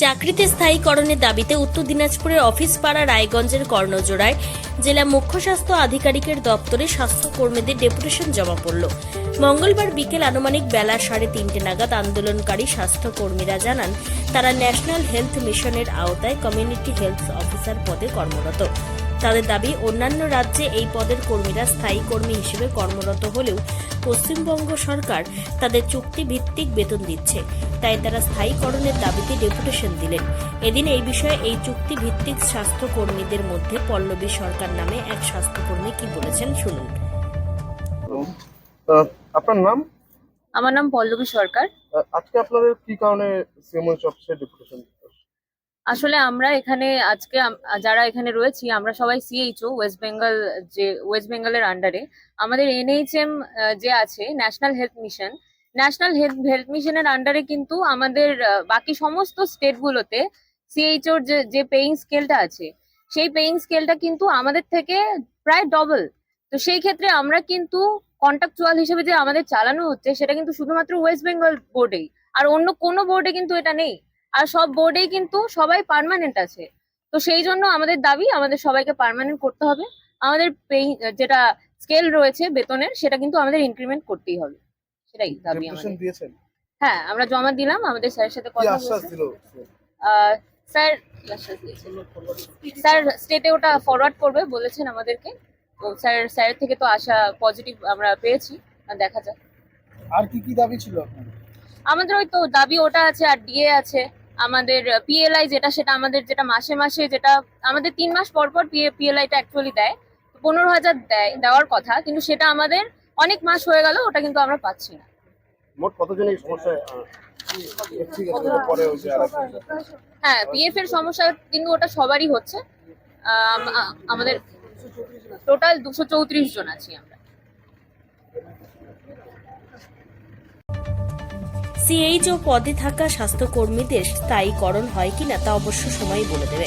চাকরিতে স্থায়ীকরণের দাবিতে উত্তর দিনাজপুরের অফিস পাড়া রায়গঞ্জের কর্ণজোড়ায় জেলা মুখ্য স্বাস্থ্য আধিকারিকের দপ্তরে স্বাস্থ্যকর্মীদের ডেপুটেশন জমা পড়ল। মঙ্গলবার বিকেল আনুমানিক বেলা সাড়ে তিনটে নাগাদ আন্দোলনকারী স্বাস্থ্যকর্মীরা জানান, তারা ন্যাশনাল হেলথ মিশনের আওতায় কমিউনিটি হেলথ অফিসার পদে কর্মরত। তাদের দাবি, অন্যান্য রাজ্যে এই পদের কর্মীরা স্থায়ী কর্মী হিসেবে কর্মরত হলেও পশ্চিমবঙ্গ সরকার তাদের চুক্তি ভিত্তিক বেতন দিচ্ছে। তাই তারা স্থায়ীকরণের দাবিতে ডেপুটেশন দিলেন। এদিন এই বিষয়ে এই চুক্তি ভিত্তিক স্বাস্থ্য কর্মীদের মধ্যে পল্লবী সরকার নামে এক স্বাস্থ্যকর্মী কি বলেছেন শুনুন। আপনার নাম? আমার নাম পল্লবী সরকার। আজকে আপনাদের কি কারণে সিএমএস অফিসে ডেপুটেশন আসলে আমরা এখানে আজকে যারা এখানে রয়েছি আমরা সবাই সিএইচও ওয়েস্ট বেঙ্গল যে ওয়েস্ট বেঙ্গলের আন্ডারে আমাদের এনএইচএম যে আছে national health mission national health health মিশনের আন্ডারে কিন্তু আমাদের বাকি সমস্ত স্টেটগুলোতে সিএইচওর যে যে পেইং স্কেলটা আছে, সেই পেইং স্কেলটা কিন্তু আমাদের থেকে প্রায় ডবল তো সেই ক্ষেত্রে আমরা কিন্তু কন্ট্রাকচুয়াল হিসেবে যে আমাদের চালানো হচ্ছে, সেটা কিন্তু শুধুমাত্র ওয়েস্ট বেঙ্গল বোর্ডেই আর অন্য কোনো বোর্ডে কিন্তু এটা নেই। আর সব বোর্ডেই কিন্তু সবাই পার্মানেন্ট আছে। তো সেই জন্য আমাদের দাবি, আমাদের সবাইকে পার্মানেন্ট করতে হবে। আমাদের pay- যেটা স্কেল রয়েছে বেতনের, সেটা কিন্তু আমাদের ইনক্রিমেন্ট করতেই হবে। সেটাই দাবি আমাদের। দিয়েছেন? হ্যাঁ আমরা জমা দিলাম আমাদের স্যারের সাথে কথা হয়েছে। স্যার? স্যার স্টেটে ওটা ফরওয়ার্ড করবে বলেছেন আমাদেরকে। তো স্যার স্যারের থেকে তো আশা পজিটিভ আমরা পেয়েছি দেখা যাক। আর কি কি দাবি ছিল আমাদের ওই তো দাবি ওটা আছে আর ডিএ আছে। আমাদের পিএলআই যেটা সেটা আমাদের যেটা মাসে মাসে যেটা আমাদের তিন মাস পর পর পিএলআইটা অ্যাকচুয়ালি দেয়। পনেরো হাজার দেয় দেওয়ার কথা কিন্তু সেটা আমাদের অনেক মাস হয়ে গেল ওটা কিন্তু আমরা পাচ্ছি না। মোট কতজন এই সমস্যায়। হ্যাঁ পিএফ এর সমস্যা কিন্তু ওটা সবারই হচ্ছে। আহ, আমাদের টোটাল দুশো চৌত্রিশ জন আছি আমরা। সিএইচও পদে থাকা স্বাস্থ্যকর্মীদের স্থায়ীকরণ হয় কিনা তা অবশ্য সময় বলে দেবে।